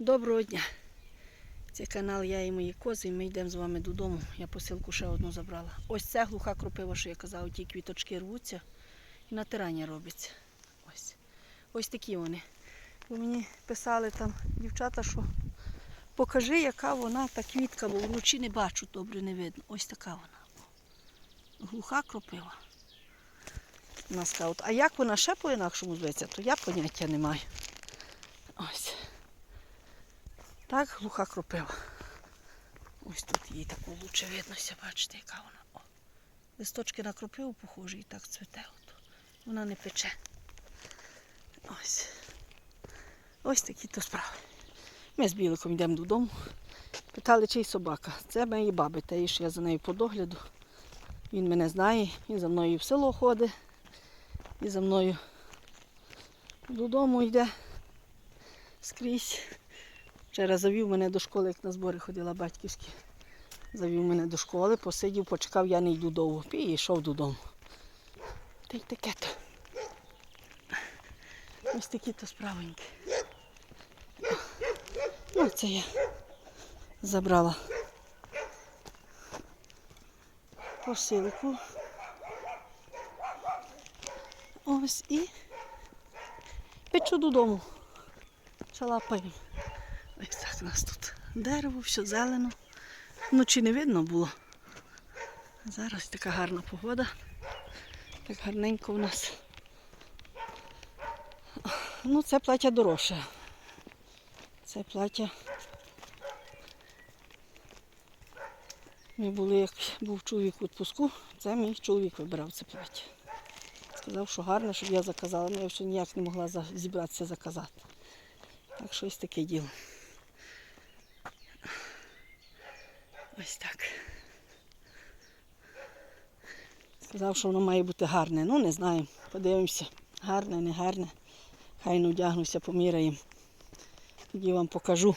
Доброго дня! Це канал Я і мої кози, і ми йдемо з вами додому. Я посилку ще одну забрала. Ось це глуха кропива, що я казала, ті квіточки рвуться і натирання робиться. Ось. Ось такі вони. Ви мені писали там дівчата, що покажи, яка вона та квітка, бо вночі не бачу, добре не видно. Ось така вона. Глуха кропива. А як вона ще по-інакшому зветься, то я поняття не маю. Ось. Так, глуха кропива. Ось тут її таку лучше виднося, бачите, яка вона. О. Листочки на кропиву похожі і так цвете. От. Вона не пече. Ось. Ось такі то справи. Ми з Біликом йдемо додому. Питали, чий собака. Це моєї баби, та що я за нею по догляду. Він мене знає, він за мною в село ходить. І за мною додому йде скрізь. Вчора завів мене до школи, як на збори ходила батьківські. Завів мене до школи, посидів, почекав, я не йду довго. І йшов додому. Та й таке то. Ось такі то справеньки. Ну, це я забрала посилку. Ось і печу додому. Шалапаю. У нас тут дерево, все зелено. Вночі не видно було. Зараз така гарна погода. Так гарненько у нас. Ну, це плаття дорожче. Це плаття. Ми були, як був чоловік у відпуску, це мій чоловік вибирав це плаття. Сказав, що гарне, щоб я заказала, але я вже ніяк не могла зібратися заказати. Так щось таке діло. Ось так. Сказав, що воно має бути гарне. Ну, не знаю. Подивимося. Гарне, не гарне. Хай не вдягнуся, поміряємо. Тоді вам покажу.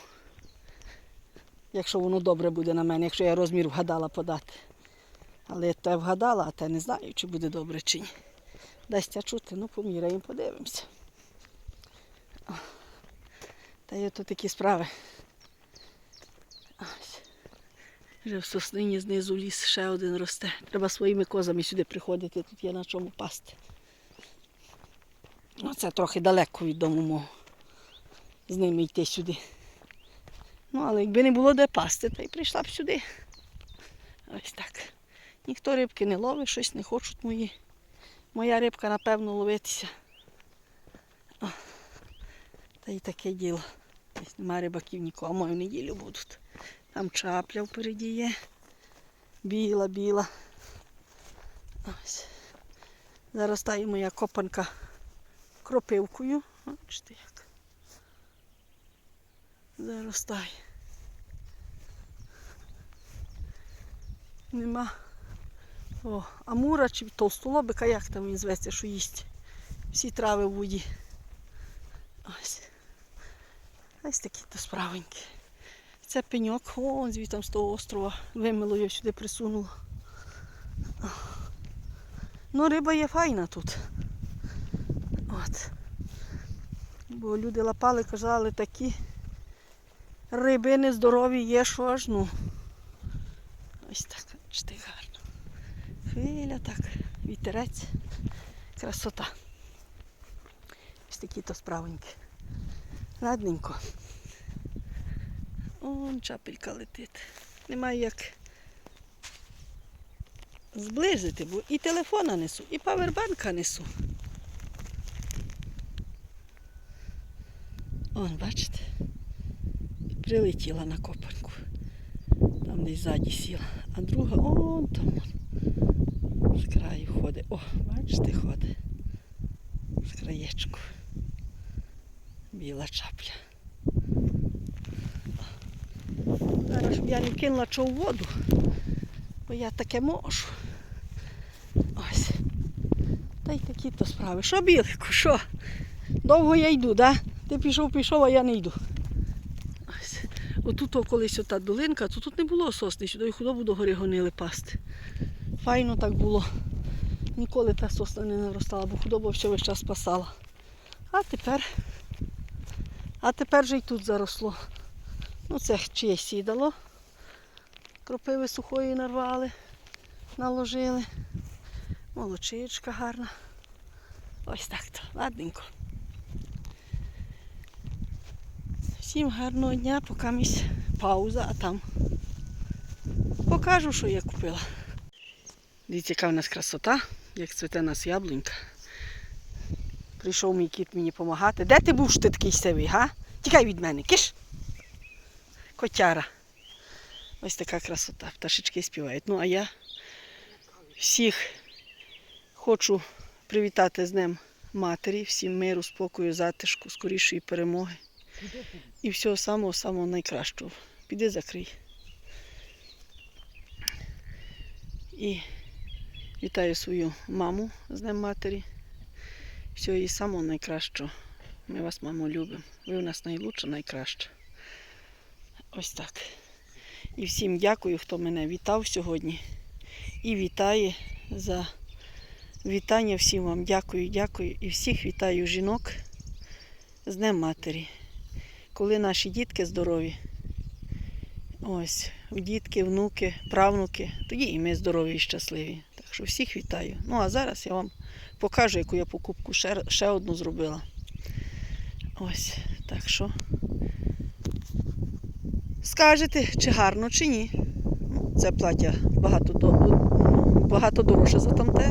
Якщо воно добре буде на мене, якщо я розмір вгадала подати. Але те вгадала, а те не знаю, чи буде добре чи ні. Дасться чути, ну поміряємо, подивимося. Та є тут такі справи. Ось. Вже в соснині знизу ліс ще один росте. Треба своїми козами сюди приходити, тут є на чому пасти. Оце трохи далеко від дому мого. З ними йти сюди. Ну, але якби не було де пасти, то й прийшла б сюди. Ось так. Ніхто рибки не ловить, щось не хочуть мої. Моя рибка, напевно, ловитися. О, та й таке діло. Десь нема рибаків нікого, мою неділю будуть. Там чапля впереді є. Біла, біла. Ось. Заростає моя копанка кропивкою. Бачите як. Заростає. Нема. О, амура чи толстолобика, як там він зветься, що їсть. Всі трави в воді. Ось. Ось такі то справенькі. Це пеньок, о, звітом з того острова. Вимило його сюди присунуло. Ну, риба є файна тут. От. Бо люди лапали, казали, такі рибини здорові є, що аж ну. Ось так, бачите, гарно. Хвиля так, вітерець, красота. Ось такі то справенькі. Ладненько. Он чапелька летить. Немає як зблизити, бо і телефона несу, і павербанка несу. Он, бачите, прилетіла на копанку. Там десь ззаді сіла. А друга он там з краю ходить. О, бачите, ходить. З краєчку. Біла чапля. Щоб я не кинула чого в воду, бо я таке можу. Ось. Та й такі то справи. Що, білику, що? Довго я йду, да? Ти пішов, пішов, а я не йду. Ось. Отут колись ота долинка, то тут не було сосни, сюди і худобу до гори гонили пасти. Файно так було. Ніколи та сосна не наростала, бо худоба все весь час спасала. А тепер А тепер же й тут заросло. Ну, це чиєсь сідало. Кропиви сухої нарвали, наложили. Молочичка гарна. Ось так то, ладненько. Всім гарного дня, поки місь пауза, а там покажу, що я купила. Дивіться, яка в нас красота, як цвіте нас яблунька. Прийшов мій кіт мені допомагати. Де ти був ти такий сивий, га? Тікай від мене, киш. Котяра. Ось така красота. Пташечки співають. Ну, а я всіх хочу привітати з Днем Матері, всім миру, спокою, затишку, скорішої перемоги. І всього самого-самого найкращого. Піди закрий. І вітаю свою маму з Днем Матері. Всього їй самого найкращого. Ми вас, мамо, любимо. Ви у нас найлучша, найкраща. Ось так. І всім дякую, хто мене вітав сьогодні. І вітає за вітання всім вам. Дякую, дякую. І всіх вітаю жінок з Днем Матері. Коли наші дітки здорові, ось, дітки, внуки, правнуки, тоді і ми здорові і щасливі. Так що всіх вітаю. Ну а зараз я вам покажу, яку я покупку ще, ще одну зробила. Ось, так що. Скажете, чи гарно, чи ні. Це плаття багато, ну, багато дорожче за тамте.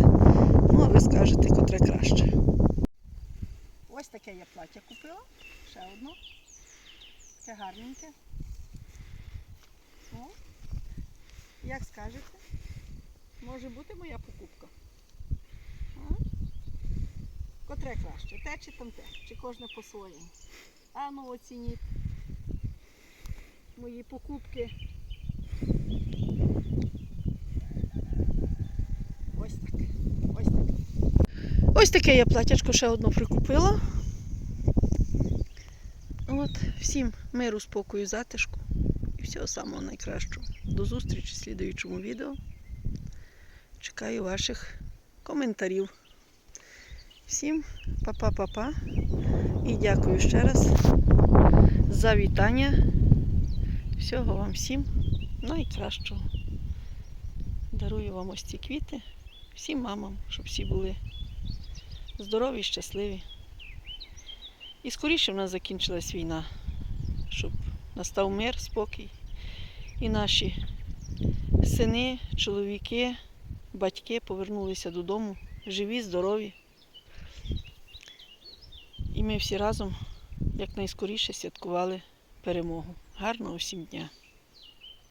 Ну, а ви скажете, котре краще. Ось таке я плаття купила. Ще одне. Це гарненьке. О, як скажете, може бути моя покупка. А? Котре краще? Те чи тамте? Чи кожне по-своєму? А ну оцініть мої покупки. Ось так. Ось так. Ось таке я платячко ще одно прикупила. От, всім миру, спокою, затишку і всього самого найкращого. До зустрічі в слідуючому відео. Чекаю ваших коментарів. Всім па-па-па-па. І дякую ще раз за вітання. Всього вам всім найкращого. Дарую вам ось ці квіти, всім мамам, щоб всі були здорові, щасливі. І скоріше в нас закінчилась війна, щоб настав мир, спокій. І наші сини, чоловіки, батьки повернулися додому, живі, здорові. І ми всі разом якнайскоріше святкували перемогу. Гарного всім дня!